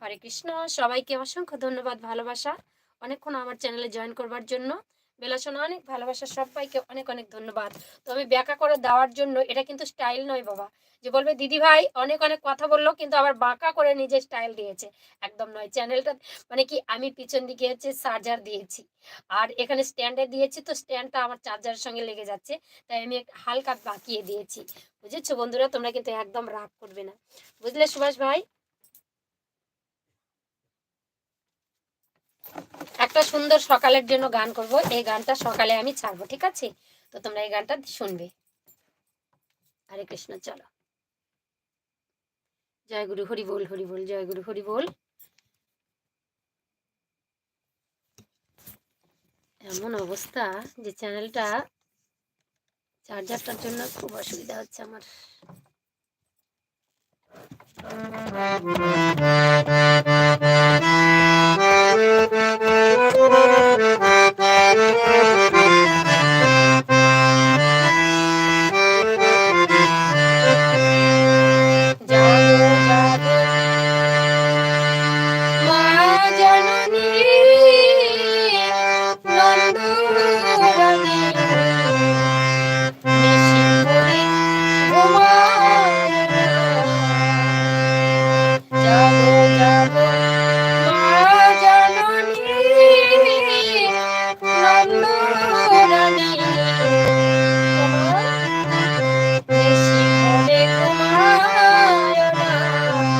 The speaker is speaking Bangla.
হরে কৃষ্ণ সবাইকে অসংখ্য ধন্যবাদ ভালোবাসা। অনেকক্ষণ আমার চ্যানেলে জয়েন করবার জন্য। বেলাসোনা অনেক ভালোবাসা, সবাইকে অনেক অনেক ধন্যবাদ। তো আমি ব্যাকা করে দেওয়ার জন্য এটা কিন্তু স্টাইল নয় বাবা। যে বলবে, দিদি ভাই অনেক অনেক কথা বলল, কিন্তু আবার বাঁকা করে নিজের স্টাইল দিয়েছে। একদম নয়। চ্যানেলটা মানে কি, আমি পিছন দিকে হচ্ছে চার্জার দিয়েছি। আর এখানে স্ট্যান্ডে দিয়েছি, তো স্ট্যান্ডটা আমার চার্জারের সঙ্গে লেগে যাচ্ছে। তাই আমি হালকা বাঁকিয়ে দিয়েছি। বুঝেছ বন্ধুরা? তোমরা কিন্তু একদম রাগ করবে না। বুঝলে সুভাষ ভাই? একটা সুন্দর সকালের জন্য গান করব। এই গানটা সকালে আমি ছাড়বো, ঠিক আছে? তো তোমরা এই গানটা শুনবে। হরে কৃষ্ণ, চলো। জয় গুরু, হরি বল হরি বল, জয় গুরু, হরি বল। এমন অবস্থা যে চ্যানেলটা চার্জারটার জন্য খুব অসুবিধা হচ্ছে আমার। Yeah, are.